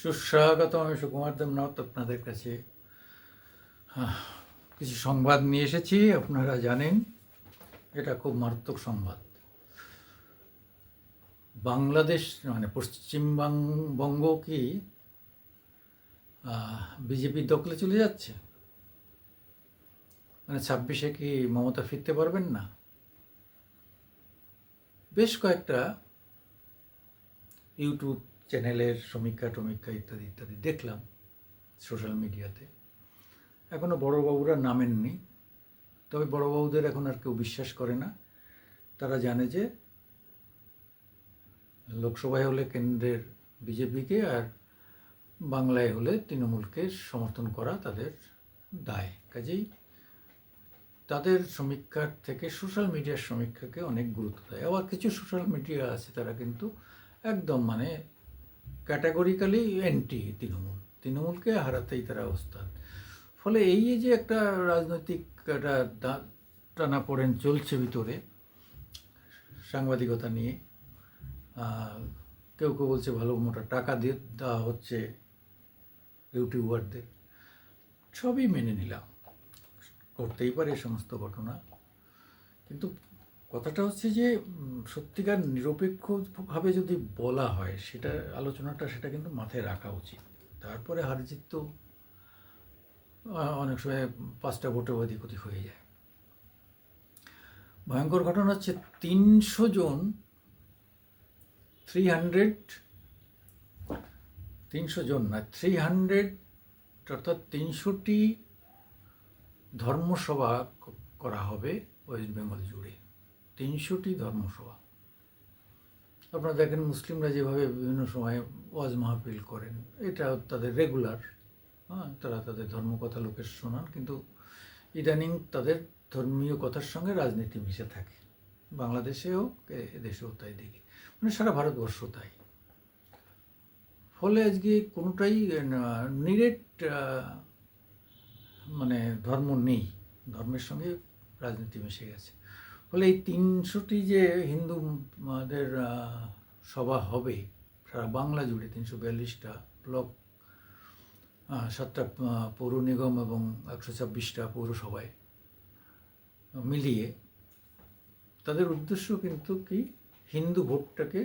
সুস্বাগত আমি সুকুমার দেবনাথ আপনাদের কাছে। কিছু সংবাদ নিয়ে এসেছি, আপনারা জানেন, এটা খুব মারাত্মক সংবাদ। বাংলাদেশ মানে পশ্চিমবঙ্গ কি বিজেপির দখলে চলে যাচ্ছে? মানে ছাব্বিশে কি মমতা ফিরতে পারবেন না? বেশ কয়েকটা ইউটিউব চ্যানেলের সমীক্ষা টমীক্ষা ইত্যাদি ইত্যাদি দেখলাম সোশ্যাল মিডিয়াতে এখনও বড়োবাবুরা নামেননি, তবে বড়োবাবুদের এখন আর কেউ বিশ্বাস করে না। তারা জানে যে লোকসভায় হলে কেন্দ্রের বিজেপিকে আর বাংলায় হলে তৃণমূলকে সমর্থন করা তাদের দায়। কাজেই তাদের সমীক্ষার থেকে সোশ্যাল মিডিয়ার সমীক্ষাকে অনেক গুরুত্ব দেয়। আবার কিছু সোশ্যাল মিডিয়া আছে তারা কিন্তু একদম মানে ক্যাটাগরিক্যালি অ্যান্টি তৃণমূল। তৃণমূলকে হারাতেই তারা অবস্থান ফলে এই যে একটা রাজনৈতিক একটা দা- টানাপোড়েন চলছে ভিতরে, সাংবাদিকতা নিয়ে কেউ কেউ বলছে ভালো মোটা টাকা দিয়ে দেওয়া হচ্ছে ইউটিউবারদের। সবই মেনে নিলাম। করতেই পারে সমস্ত ঘটনা। কিন্তু কথাটা হচ্ছে যে সত্যিকার নিরপেক্ষভাবে যদি বলা হয় সেটা আলোচনাটা, সেটা কিন্তু মাথায় রাখা উচিত। তারপরে হারজিত তো অনেক সময় পাঁচটা ভোটে অধিক হয়ে যায়। ভয়ঙ্কর ঘটনা হচ্ছে তিনশো জন থ্রি হান্ড্রেড তিনশো জন না থ্রি হান্ড্রেড অর্থাৎ তিনশোটি ধর্মসভা করা হবে ওয়েস্ট বেঙ্গল জুড়ে। তিনশোটি ধর্মসভা। আপনারা দেখেন মুসলিমরা যেভাবে বিভিন্ন সময়ে ওয়াজ মাহফিল করেন এটা তাদের রেগুলার। হ্যাঁ তারা তাদের ধর্মকথা লোকের শোনান, কিন্তু ইদানিং তাদের ধর্মীয় কথার সঙ্গে রাজনীতি মিশে থাকে। বাংলাদেশেও এদেশেও তাই দেখি। মানে সারা ভারতবর্ষ তাই। ফলে আজকে কোনোটাই নিরেট মানে ধর্ম নেই। ধর্মের সঙ্গে রাজনীতি মিশে গেছে। ফলে এই তিনশোটি যে হিন্দুদের সভা হবে, সারা বাংলা জুড়ে তিনশো বিয়াল্লিশটা ব্লক সাতটা পৌর নিগম এবং একশো ছাব্বিশটা পৌরসভায় মিলিয়ে তাদের উদ্দেশ্য কিন্তু কি? হিন্দু ভোটটাকে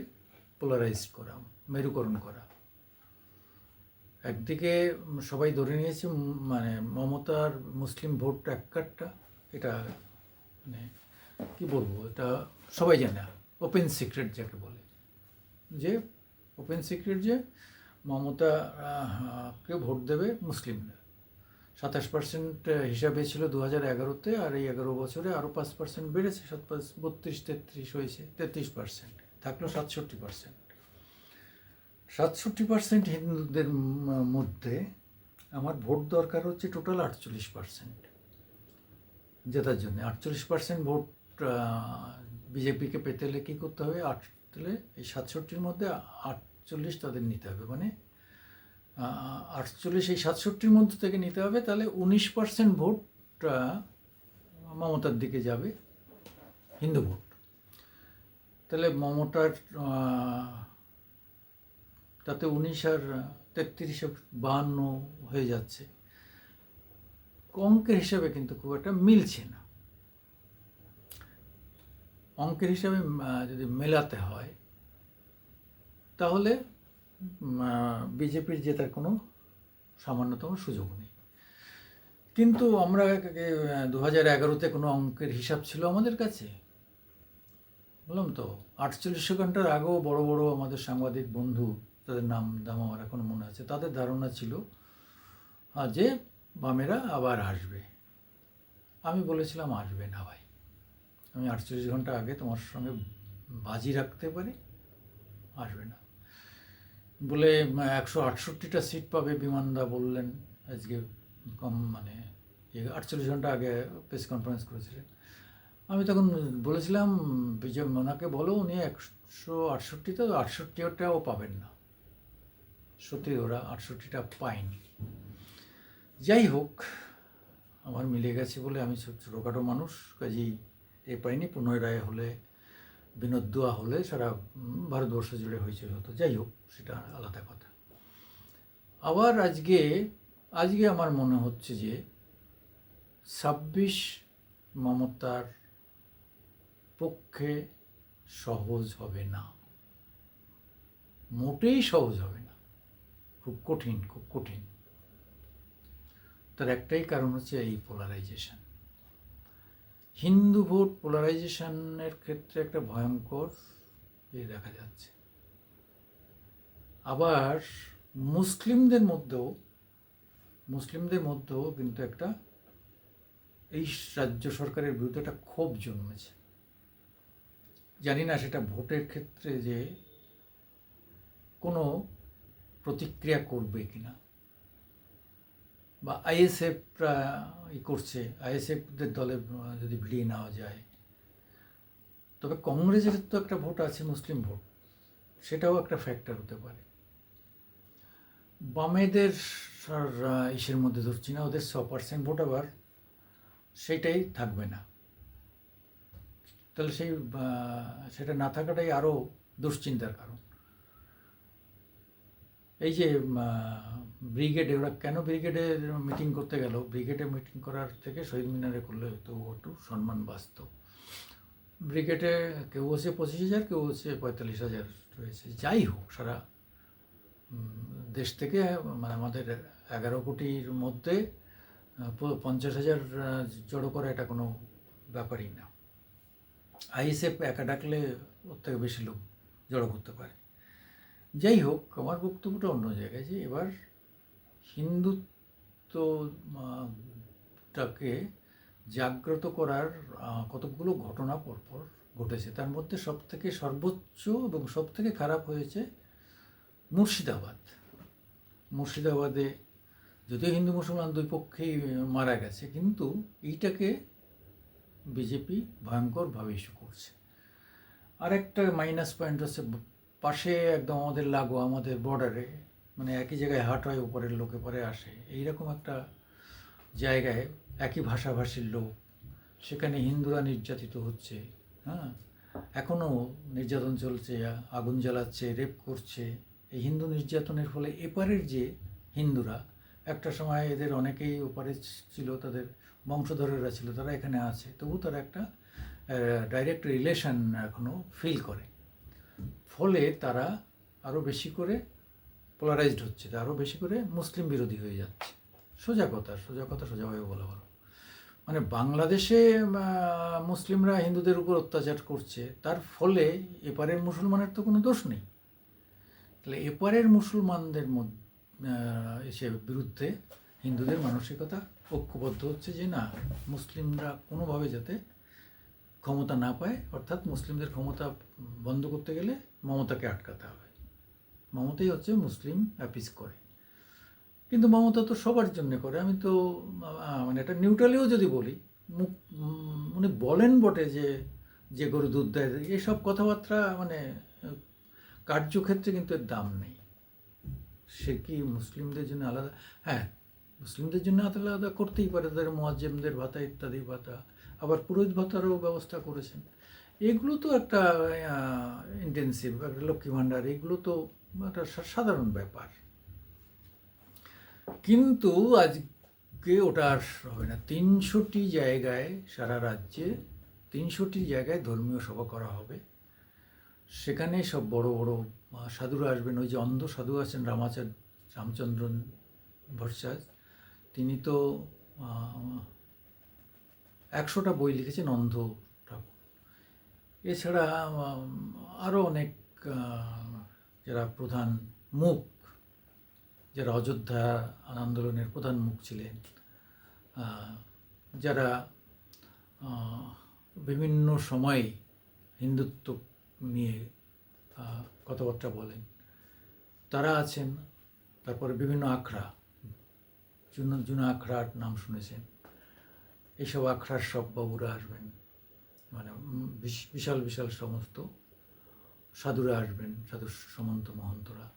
পোলারাইজ করা, মেরুকরণ করা। একদিকে সবাই ধরে নিয়েছে মানে মমতার মুসলিম ভোট একটা, এটা মানে কি বলব, এটা সবাই জানে ওপেন সিক্রেট যাকে বলে। যে ওপেন সিক্রেট যে মমতা কে ভোট দেবে মুসলিমরা। সাতাশ পার্সেন্ট হিসাবে ছিল দু হাজার এগারোতে, আর এই এগারো বছরে আরও পাঁচ পার্সেন্ট বেড়েছে সাত পাঁচ বত্রিশ, তেত্রিশ হয়েছে, তেত্রিশ পার্সেন্ট থাকল সাতষট্টি পার্সেন্ট সাতষট্টি পার্সেন্ট হিন্দুদের মধ্যে আমার ভোট দরকার হচ্ছে টোটাল আটচল্লিশ পার্সেন্ট জেতার জন্য আটচল্লিশ পার্সেন্ট ভোট বিজেপিকে পেতে হলে কী করতে হবে? আট তাহলে এই সাতষট্টির মধ্যে আটচল্লিশ তাদের নিতে হবে। মানে আটচল্লিশ এই সাতষট্টির মধ্যে থেকে নিতে হবে, তাহলে উনিশ পার্সেন্ট ভোট মমতার দিকে যাবে, হিন্দু ভোট। তাহলে মমতার তাতে উনিশ আর তেত্রিশে বাহান্ন হয়ে যাচ্ছে। অঙ্কের হিসাবে কিন্তু খুব একটা মিলছে না। অঙ্কের হিসাবে যদি মেলাতে হয়, তাহলে বিজেপির জেতার কোনো সামান্যতম সুযোগ নেই। কিন্তু আমরা দু হাজার এগারোতে কোনো অঙ্কের হিসাব ছিল আমাদের কাছে? বললাম তো, আটচল্লিশশো ঘণ্টার আগেও বড় বড় আমাদের সাংবাদিক বন্ধু, তাদের নাম দাম আমার এখনও মনে আছে, তাদের ধারণা ছিল যে বামেরা আবার আসবে। আমি বলেছিলাম, আসবে না ভাই। আমি আটচল্লিশ ঘণ্টা আগে তোমার সঙ্গে বাজি রাখতে পারি, আসবে না। বলে একশো আটষট্টিটা সিট পাবে, বিমানদা বললেন। আজকে কম মানে আটচল্লিশ ঘণ্টা আগে প্রেস কনফারেন্স করেছিলেন। আমি তখন বলেছিলাম, বিজয়, ওনাকে বলো, উনি একশো আটষট্টি তো আটষট্টিটাও পাবেন না। সত্যি, ওরা আটষট্টিটা পায়নি। যাই হোক, আমার মিলে গেছে বলে আমি ছোটোখাটো মানুষ, কাজেই এ পাইনি পুনরায় রায় হলে, বিনোদ দোয়া হলে সারা ভারতবর্ষ জুড়ে হয়েছে হতো। যাই হোক, সেটা আলাদা কথা। আবার আজকে আজকে আমার মনে হচ্ছে যে, ছাব্বিশ মমতার পক্ষে সহজ হবে না। মোটেই সহজ হবে না। খুব কঠিন খুব কঠিন। তার একটাই কারণ হচ্ছে এই পোলারাইজেশন হিন্দু ভোট পোলারাইজেশনের ক্ষেত্রে একটা ভয়ঙ্কর ইয়ে দেখা যাচ্ছে। আবার মুসলিমদের মধ্যেও মুসলিমদের মধ্যেও কিন্তু একটা এই রাজ্য সরকারের বিরুদ্ধে একটা ক্ষোভ জন্মেছে। জানি না সেটা ভোটের ক্ষেত্রে যে কোনো প্রতিক্রিয়া করবে কিনা। বা আইএসএফরা ই করছে, আইএসএফদের দলে যদি ভিড়িয়ে নেওয়া যায়। তবে কংগ্রেসের তো একটা ভোট আছে, মুসলিম ভোট। সেটাও একটা ফ্যাক্টর হতে পারে। বামেদের ইসের মধ্যে ধরছি না, ওদের ছ পার্সেন্ট ভোট আবার সেটাই থাকবে না। তাহলে সেই সেটা না থাকাটাই আরও দুশ্চিন্তার কারণ। এই যে ব্রিগেডে, ওরা কেন ব্রিগেডে মিটিং করতে গেল? ব্রিগেডে মিটিং করার থেকে শহীদ মিনারে করলে তো একটু সম্মান বাঁচত। ব্রিগেডে কেউ হচ্ছে পঁচিশ হাজার, কেউ হচ্ছে পঁয়তাল্লিশ হাজার রয়েছে। যাই হোক, সারা দেশ থেকে মানে আমাদের এগারো কোটির মধ্যে পঞ্চাশ হাজার জড়ো করা এটা কোনো ব্যাপারই না। আইএসএফ একা ডাকলে ওর থেকে বেশি লোক জড়ো করতে পারে। যাই হোক আমার বক্তব্যটা অন্য জায়গায় যে এবার হিন্দুত্ব আহ, টাকে জাগ্রত করার আহ, কতকগুলো ঘটনা পরপর ঘটেছে। তার মধ্যে সব থেকে সর্বোচ্চ এবং সব থেকে খারাপ হয়েছে মুর্শিদাবাদ। মুর্শিদাবাদে যদিও হিন্দু মুসলমান দুই পক্ষেই মারা গেছে কিন্তু এইটাকে বিজেপি ভয়ঙ্করভাবে ইস্যু করছে। আরেকটা মাইনাস পয়েন্ট হচ্ছে পাশে একদম আমাদের লাগো আমাদের বর্ডারে মানে একই জায়গায় হাট হয় উপরের লোকে পরে আসে। এইরকম একটা জায়গায় একই ভাষাভাষীর লোক, সেখানে হিন্দুরা নির্যাতিত হচ্ছে হ্যাঁ? এখনও নির্যাতন চলছে, আগুন জ্বালাচ্ছে রেপ করছে। এই হিন্দু নির্যাতনের ফলে এপারের যে হিন্দুরা, একটা সময় এদের অনেকেই ওপারে ছিল, তাদের বংশধরেরা ছিল, তারা এখানে আছে। তবু তারা একটা ডাইরেক্ট রিলেশন এখনও ফিল করে। ফলে তারা আরও বেশি করে পোলারাইজড হচ্ছে আরও বেশি করে মুসলিম বিরোধী হয়ে যাচ্ছে। সোজা কথা সোজা কথা সোজাভাবে বলা ভালো। মানে বাংলাদেশে মুসলিমরা হিন্দুদের উপর অত্যাচার করছে, তার ফলে এপারের মুসলমানের তো কোনো দোষ নেই। তাহলে এপারের মুসলমানদের মধ্যে এসে বিরুদ্ধে হিন্দুদের মানসিকতা ঐক্যবদ্ধ হচ্ছে যে না, মুসলিমরা কোনোভাবে যাতে ক্ষমতা না পায় অর্থাৎ মুসলিমদের ক্ষমতা বন্ধ করতে গেলে মমতাকে আটকাতে হবে। মমতাই হচ্ছে মুসলিম অ্যাপিস করে। কিন্তু মমতা তো সবার জন্য করে। আমি তো মানে এটা নিউট্রালিও যদি বলি মুখ উম, উনি বলেন বটে যে যে গরু দুধ দেয় এসব কথাবার্তা মানে কার্যক্ষেত্রে কিন্তু এর দাম নেই। সে কি মুসলিমদের জন্য আলাদা? হ্যাঁ মুসলিমদের জন্য আলাদা আলাদা করতেই পারে। তাদের মোয়াজ্জেমদের ভাতা ইত্যাদি ভাতা। আবার পুরোহিত ভাতারও ব্যবস্থা করেছেন। এগুলো তো একটা ইন্টেন্সিভ একটা লক্ষ্মী ভাণ্ডার, এগুলো তো একটা সাধারণ ব্যাপার। কিন্তু আজকে ওটা আর হবে না। তিনশোটি জায়গায় সারা রাজ্যে তিনশোটি জায়গায় ধর্মীয় সভা করা হবে। সেখানে সব বড় বড় সাধুরা আসবেন। ওই যে অন্ধ সাধু আছেন রামাচার, রামচন্দ্রন ভট্টাচার্য। তিনি তো একশোটা বই লিখেছেন অন্ধ ঠাকুর। এছাড়া আরও অনেক যারা প্রধান মুখ, যারা অযোধ্যা আন্দোলনের প্রধান মুখ ছিলেন যারা বিভিন্ন সময়ে হিন্দুত্ব নিয়ে কথাবার্তা বলেন, তারা আছেন। তারপরে বিভিন্ন আখড়া জুন জুনা আখড়ার নাম শুনেছেন। এইসব আখড়ার সব বাবুরা আসবেন। মানে বিশ- বিশাল বিশাল সমস্ত সাধুরা আসবেন, সাধু সমন্ত মহন্তরা।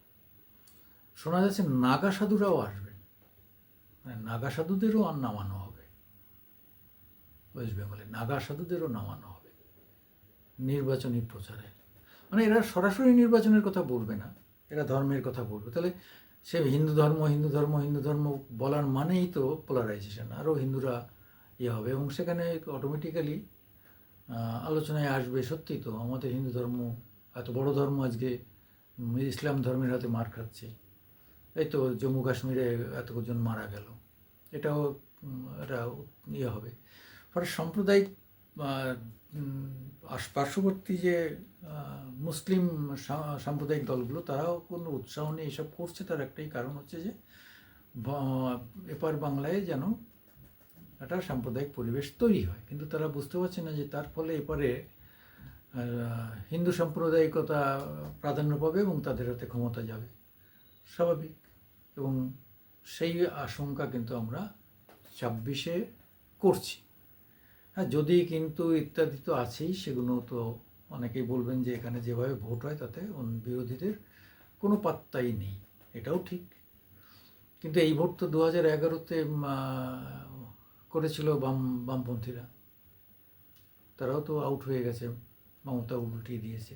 শোনা যাচ্ছে নাগা সাধুরাও আসবেন। মানে নাগা সাধুদেরও আর নামানো হবে। ওয়েস্ট বেঙ্গলে নাগা সাধুদেরও নামানো হবে নির্বাচনী প্রচারে। মানে এরা সরাসরি নির্বাচনের কথা বলবে না, এরা ধর্মের কথা বলবে। তাহলে সে হিন্দু ধর্ম হিন্দু ধর্ম হিন্দু ধর্ম বলার মানেই তো পোলারাইজেশন আরও হিন্দুরা ইয়ে হবে এবং সেখানে অটোমেটিক্যালি আলোচনায় আসবে সত্যি তো, আমাদের হিন্দু ধর্ম, এত বড় ধর্ম আজকে ইসলাম ধর্মের হাতে মার খাচ্ছে। এই তো জম্মু কাশ্মীরে এতজন মারা গেল। এটাও এটা ইয়ে হবে। ফলে সাম্প্রদায়িক পার্শ্ববর্তী যে মুসলিম সাম্প্রদায়িক দলগুলো, তারাও কোনো উৎসাহ নিয়ে এসব করছে। তার একটাই কারণ হচ্ছে যে এপার বাংলায় যেন একটা সাম্প্রদায়িক পরিবেশ তৈরি হয়। কিন্তু তারা বুঝতে পারছে না যে তার ফলে এপারে হিন্দু সাম্প্রদায়িকতা প্রাধান্য পাবে এবং তাদের হাতে ক্ষমতা যাবে। স্বাভাবিক। এবং সেই আশঙ্কা কিন্তু আমরা ছাব্বিশে করছি। হ্যাঁ যদি কিন্তু ইত্যাদি তো আছেই, সেগুলো তো অনেকেই বলবেন যে এখানে যেভাবে ভোট হয়, তাতে বিরোধীদের কোনো পাত্তাই নেই। এটাও ঠিক। কিন্তু এই ভোট তো দু হাজার এগারোতে করেছিল বাম, বামপন্থীরা। তারাও তো আউট হয়ে গেছে, মমতা উল্টিয়ে দিয়েছে।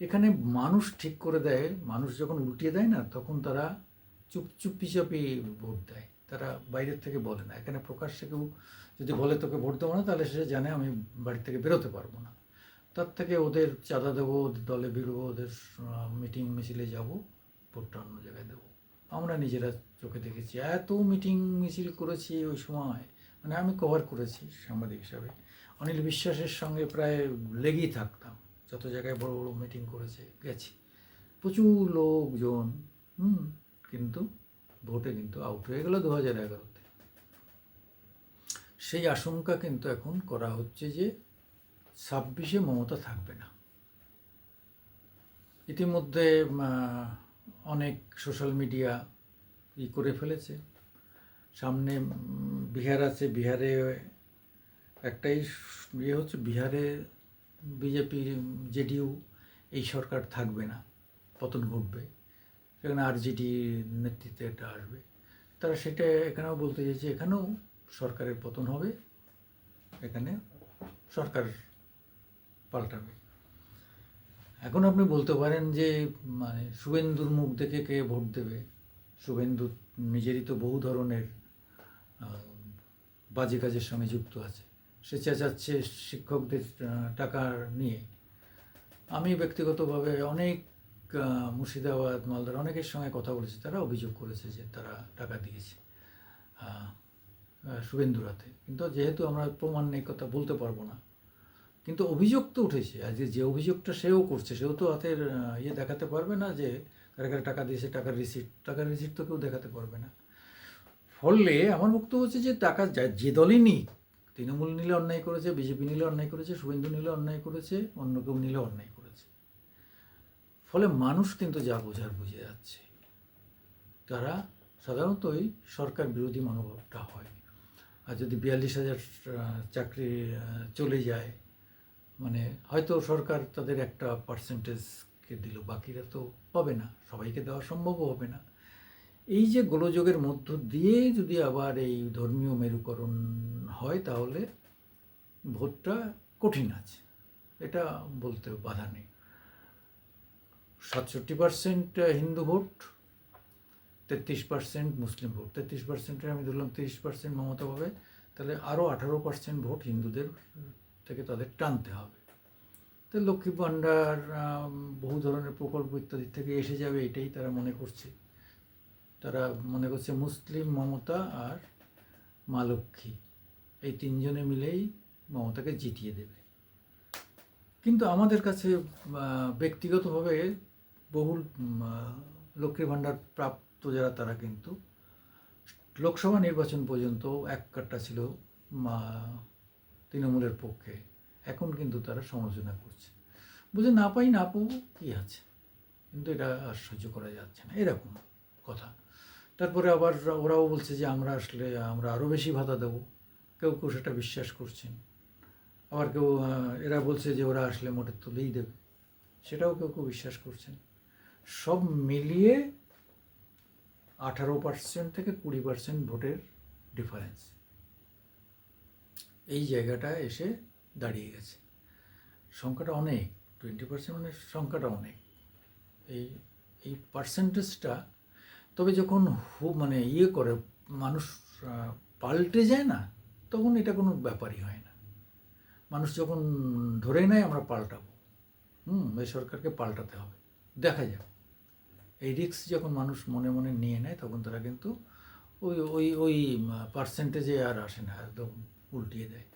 এখানে মানুষ ঠিক করে দেয়, মানুষ যখন উল্টিয়ে দেয় না, তখন তারা চুপ চুপি চাপি ভোট দেয়। তারা বাইরের থেকে বলে না। এখানে প্রকাশ্যে কেউ যদি বলে তোকে ভোট দেবো না, তাহলে সে জানে আমি বাড়ি থেকে বেরোতে পারব না। তার থেকে ওদের চাঁদা দেবো, ওদের দলে বেরোবো, ওদের মিটিং মিছিলে যাব, ভোটটা অন্য জায়গায় দেবো। আমরা নিজেরা চোখে দেখেছি। এত মিটিং মিছিল করেছি ওই সময়। মানে আমি কভার করেছি সাংবাদিক হিসাবে। অনিল বিশ্বাসের সঙ্গে প্রায় লেগেই থাকতাম। যত জায়গায় বড় বড় মিটিং করেছে, গেছি। প্রচুর লোকজন, হুম, কিন্তু ভোটে কিন্তু আউট হয়ে গেল দু হাজার এগারোতে। সেই আশঙ্কা কিন্তু এখন করা হচ্ছে যে ছাব্বিশে মমতা থাকবে না। ইতিমধ্যে অনেক সোশ্যাল মিডিয়া ই করে ফেলেছে। সামনে বিহার আছে, বিহারে একটাই ইয়ে হচ্ছে, বিহারে বিজেপি, জেডিইউ, এই সরকার থাকবে না, পতন ঘটবে। সেখানে আরজেডি নেতৃত্বে এটা আসবে। তারা সেটা এখানেও বলতে চাইছে, এখানেও সরকারের পতন হবে, এখানে সরকার পাল্টাবে। এখন আপনি বলতে পারেন যে মানে শুভেন্দুর মুখ দেখে কে ভোট দেবে? শুভেন্দু নিজেরই তো বহু ধরনের বাজে কাজের সঙ্গে যুক্ত আছে। সে চেঁচাচ্ছে শিক্ষকদের টাকা নিয়ে। আমি ব্যক্তিগতভাবে অনেক মুর্শিদাবাদ মালদার অনেকের সঙ্গে কথা বলেছি। তারা অভিযোগ করেছে যে তারা টাকা দিয়েছে আহ, আহ, শুভেন্দুর হাতে কিন্তু যেহেতু আমরা প্রমাণ নেই কথা বলতে পারব না কিন্তু অভিযোগ তো উঠেছে। আজকে যে অভিযোগটা সেও করছে সেও তো হাতের ইয়ে দেখাতে পারবে না যে কারা কারা টাকা দিয়েছে টাকার রিসিট টাকার রিসিট তো কেউ দেখাতে পারবে না। ফলে আমার বক্তব্য হচ্ছে যে টাকা যা- দলই নিক, তৃণমূল নিলে অন্যায় করেছে, বিজেপি নিলে অন্যায় করেছে, শুভেন্দু নিলে অন্যায় করেছে, অন্য কেউ নিলে অন্যায় করেছে। ফলে মানুষ কিন্তু যা বোঝার বুঝে যাচ্ছে। তারা সাধারণতই সরকার বিরোধী মনোভাবটা হয়। আর যদি বিয়াল্লিশ হাজার চাকরি চলে যায় মানে হয়তো সরকার তাদের একটা পার্সেন্টেজকে দিল, বাকিরা তো পাবে না, সবাইকে দেওয়া সম্ভবও হবে না। এই যে গোলযোগের মধ্য দিয়ে যদি আবার এই ধর্মীয় মেরুকরণ হয়, তাহলে ভোটটা কঠিন আছে। এটা বলতে বাধা নেই। সাতষট্টি পার্সেন্ট হিন্দু ভোট, তেত্রিশ পার্সেন্ট মুসলিম ভোট। তেত্রিশ পার্সেন্টের আমি ধরলাম তিরিশ পার্সেন্ট মমতা পাবে, তাহলে আরও আঠারো পার্সেন্ট ভোট হিন্দুদের থেকে তাদের টানতে হবে। তো লক্ষ্মী ভাণ্ডার বহু ধরনের প্রকল্প ইত্যাদি থেকে এসে যাবে, এটাই তারা মনে করছে। তারা মনে করছে মুসলিম মমতা আর মা লক্ষ্মী। এই তিনজনে মিলেই মমতাকে জিতিয়ে দেবে। কিন্তু আমাদের কাছে ব্যক্তিগতভাবে বহুল লক্ষ্মী ভাণ্ডার প্রাপ্ত যারা তারা কিন্তু লোকসভা নির্বাচন পর্যন্ত এক কাট্টা ছিল মা- তৃণমূলের পক্ষে। এখন কিন্তু তারা সমালোচনা করছে। বুঝে না পাই না পাবো কী আছে। কিন্তু এটা আর সহ্য করা যাচ্ছে না। এরকম কথা। তারপরে আবার ওরাও বলছে যে আমরা আসলে, আমরা আরও বেশি ভাতা দেবো। কেউ কেউ সেটা বিশ্বাস করছেন। আবার কেউ এরা বলছে যে ওরা আসলে মোটে তুলেই দেবে। সেটাও কেউ কেউ বিশ্বাস করছেন। সব মিলিয়ে আঠারো পার্সেন্ট থেকে কুড়ি পার্সেন্ট ভোটের ডিফারেন্স এই জায়গাটা এসে দাঁড়িয়ে গেছে। সংখ্যাটা অনেক টোয়েন্টি পার্সেন্ট মানে সংখ্যাটা অনেক। এই এই পার্সেন্টেজটা তবে যখন মানে ইয়ে করে, মানুষ পাল্টে যায় না, তখন এটা কোনো ব্যাপারই হয় না। মানুষ যখন ধরে নেয়, আমরা পাল্টাবো। হুম, এই সরকারকে পাল্টাতে হবে। দেখা যাক। এই রিস্ক যখন মানুষ মনে মনে নিয়ে নেয়, তখন তারা কিন্তু ওই ওই ওই পার্সেন্টেজে আর আসে না, একদম উল্টিয়ে দেয়।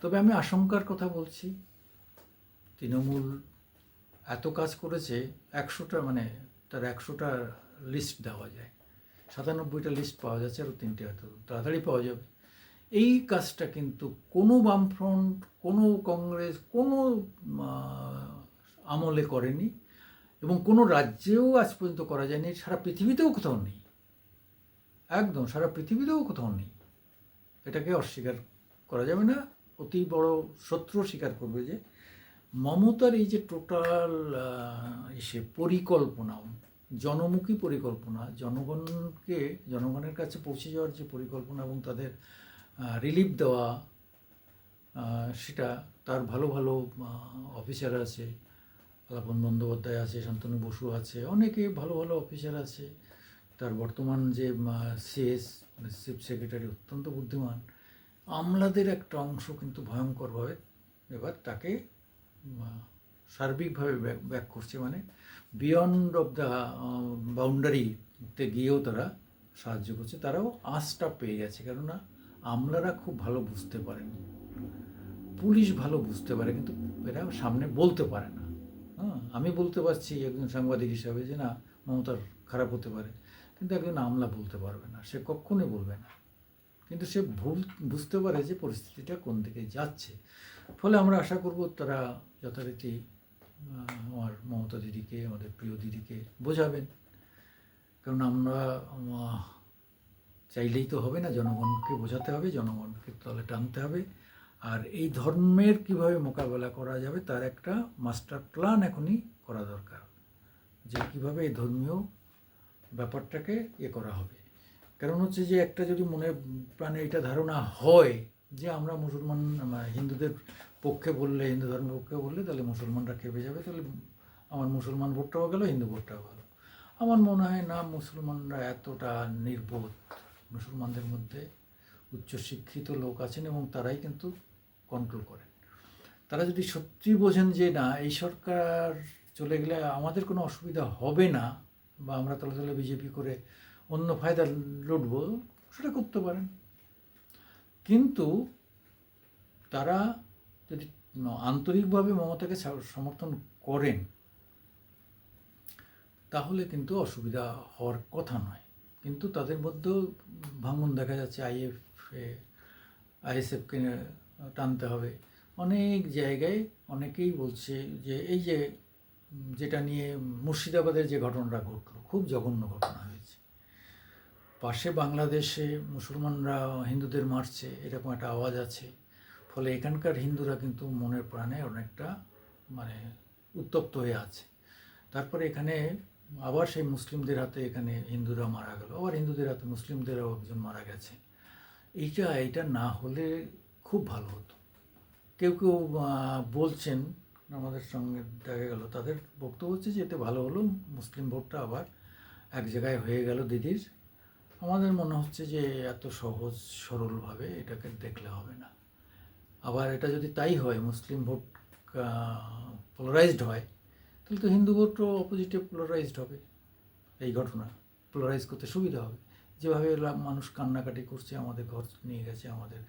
তবে আমি আশঙ্কার কথা বলছি, তৃণমূল এত কাজ করেছে, একশোটা মানে তার একশোটা লিস্ট দেওয়া যায়। সাতানব্বইটা লিস্ট পাওয়া যাচ্ছে আরও তিনটে হয়তো তাড়াতাড়ি পাওয়া যাবে। এই কাজটা কিন্তু কোনো বামফ্রন্ট, কোনো কংগ্রেস, কোনো আমলে করেনি এবং কোনো রাজ্যেও আজ পর্যন্ত করা যায়নি, সারা পৃথিবীতেও কোথাও নেই। একদম, সারা পৃথিবীতেও কোথাও নেই। এটাকে অস্বীকার করা যাবে না। অতি বড় শত্রু স্বীকার করবে যে মমতার এই যে টোটাল এসে পরিকল্পনা, জনমুখী পরিকল্পনা, জনগণকে, জনগণের কাছে পৌঁছে যাওয়ার যে পরিকল্পনা এবং তাদের রিলিফ দেওয়া সেটা তার ভালো ভালো অফিসার আছে, আলাপন বন্দ্যোপাধ্যায় আছে, শান্তনু বসু আছে, অনেকে ভালো ভালো অফিসার আছে। তার বর্তমান যে সিএস চিফ সেক্রেটারি অত্যন্ত বুদ্ধিমান। আমলাদের একটা অংশ কিন্তু ভয়ঙ্করভাবে এবার তাকে সার্বিকভাবে ব্যাক- করছে মানে বিয়ন্ড অফ দ্য বাউন্ডারিতে গিয়েও তারা সাহায্য করছে। তারাও আঁচটা পেয়ে গেছে, কেননা আমলারা খুব ভালো বুঝতে পারেন। পুলিশ ভালো বুঝতে পারে, কিন্তু এরা সামনে বলতে পারে না। হ্যাঁ আমি বলতে পারছি একজন সাংবাদিক হিসাবে যে না, মমতার খারাপ হতে পারে, কিন্তু একজন আমলা বলতে পারবে না, সে কখনোই বলবে না। কিন্তু সে ভুল, বুঝতে পারে যে পরিস্থিতিটা কোন দিকে যাচ্ছে। ফলে আমরা আশা করব তারা যথারীতি আমার মমতা দিদিকে, আমাদের প্রিয় দিদিকে বোঝাবেন। কারণ আমরা চাইলেই তো হবে না, জনগণকে বোঝাতে হবে, জনগণকে তলে টানতে হবে। আর এই ধর্মের কীভাবে মোকাবেলা করা যাবে, তার একটা মাস্টার প্ল্যান এখনই করা দরকার, যে কীভাবে এই ধর্মীয় ব্যাপারটাকে ইয়ে করা হবে। কারণ হচ্ছে যে, একটা যদি মনে প্রাণে এটা ধারণা হয়, যে আমরা মুসলমান হিন্দুদের পক্ষে বললে, হিন্দু ধর্মের পক্ষে বললে, তাহলে মুসলমানরা খেপে যাবে, তাহলে আমার মুসলমান ভোটটাও গেল, হিন্দু ভোটটাও গেল। আমার মনে হয় না মুসলমানরা এতটা নির্বোধ। মুসলমানদের মধ্যে উচ্চশিক্ষিত লোক আছেন এবং তারাই কিন্তু কন্ট্রোল করেন। তারা যদি সত্যি বোঝেন যে না, এই সরকার চলে গেলে আমাদের কোনো অসুবিধা হবে না, বা আমরা তলে তলে বিজেপি করে অন্য ফায়দা লুটবো, সেটা করতে পারেন। কিন্তু তারা যদি আন্তরিকভাবে মমতাকে সমর্থন করেন, তাহলে কিন্তু অসুবিধা হওয়ার কথা নয়। কিন্তু তাদের মধ্যেও ভাঙন দেখা যাচ্ছে আইএফ আইএসএফকে টানতে হবে। অনেক জায়গায় অনেকেই বলছে যে, এই যে, যেটা নিয়ে মুর্শিদাবাদের যে ঘটনাটা ঘটলো, খুব জঘন্য ঘটনা হয়েছে। পাশে বাংলাদেশে মুসলমানরা, হিন্দুদের মারছে, এরকম একটা আওয়াজ আছে। ফলে এখানকার হিন্দুরা কিন্তু মনের প্রাণে অনেকটা মানে উত্তপ্ত হয়ে আছে। তারপরে এখানে আবার সেই মুসলিমদের হাতে এখানে হিন্দুরা মারা গেল। আবার হিন্দুদের হাতে মুসলিমদেরও একজন মারা গেছে। এইটা এইটা না হলে খুব ভালো হতো। কেউ কেউ বলছেন, আমাদের সঙ্গে দেখা গেল, তাদের বক্তব্য হচ্ছে যে এতে ভালো হলো, মুসলিম ভোটটা আবার এক জায়গায় হয়ে গেল দিদির। আমাদের মনে হচ্ছে যে এত সহজ, সরলভাবে এটাকে দেখলে হবে না। আবার এটা যদি তাই হয়, মুসলিম ভোট পোলারাইজড হয়, তাহলে তো হিন্দু ভোটও অপোজিটে পোলারাইজড হবে। এই ঘটনা পোলারাইজ করতে সুবিধা হবে। যেভাবে মানুষ কান্নাকাটি করছে, আমাদের ঘর নিয়ে গেছে, আমাদের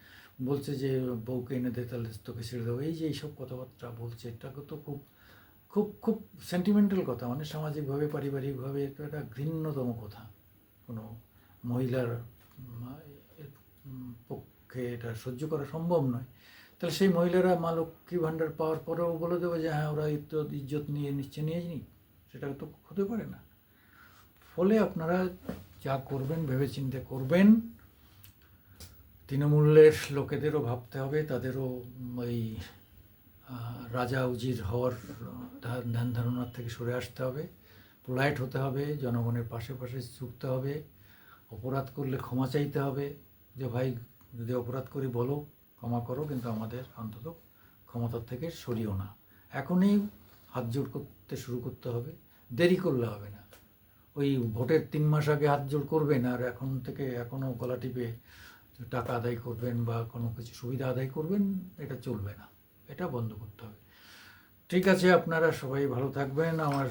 বলছে যে, বউকে এনে দে, তাহলে তোকে ছেড়ে দেবো। এই যে এইসব কথাবার্তা বলছে এটাকে তো খুব খুব খুব সেন্টিমেন্টাল কথা। মানে সামাজিকভাবে, পারিবারিকভাবে এটা একটা ঘৃণ্যতম কথা। কোনো মহিলার পক্ষে এটা সহ্য করা সম্ভব নয়। তাহলে সেই মহিলারা মা লক্ষ্মী ভাণ্ডার পাওয়ার পরেও বলে দেবে যে হ্যাঁ ওরা ইজ্জত ইজ্জত নিয়ে নিচ্ছে, নিয়ে নি সেটা তো হতে পারে না। ফলে আপনারা যা করবেন, ভেবেচিন্তে করবেন, তৃণমূলের লোকেদেরও ভাবতে হবে, তাদেরও ওই রাজা উজির হওয়ার ধ্যান ধারণার থেকে সরে আসতে হবে, পোলাইট হতে হবে, জনগণের পাশে পাশে ঝুঁকতে হবে, অপরাধ করলে ক্ষমা চাইতে হবে, যে ভাই যদি অপরাধ করি বলো। ক্ষমা করো, কিন্তু আমাদের অন্তত ক্ষমতার থেকে সরিও না। এখনই হাত জোর করতে শুরু করতে হবে। দেরি করলে হবে না। ওই ভোটের তিন মাস আগে হাত জোড় করবেন আর এখন থেকে এখনও গলা টিপে টাকা আদায় করবেন বা কোনো কিছু সুবিধা আদায় করবেন, এটা চলবে না। এটা বন্ধ করতে হবে। ঠিক আছে, আপনারা সবাই ভালো থাকবেন। আমার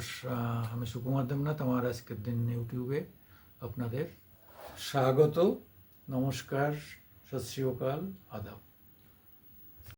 আমি সুকুমার দেবনাথ, আমার আজকের দিন ইউটিউবে আপনাদের স্বাগত। নমস্কার সত শ্রী অকাল আদাব।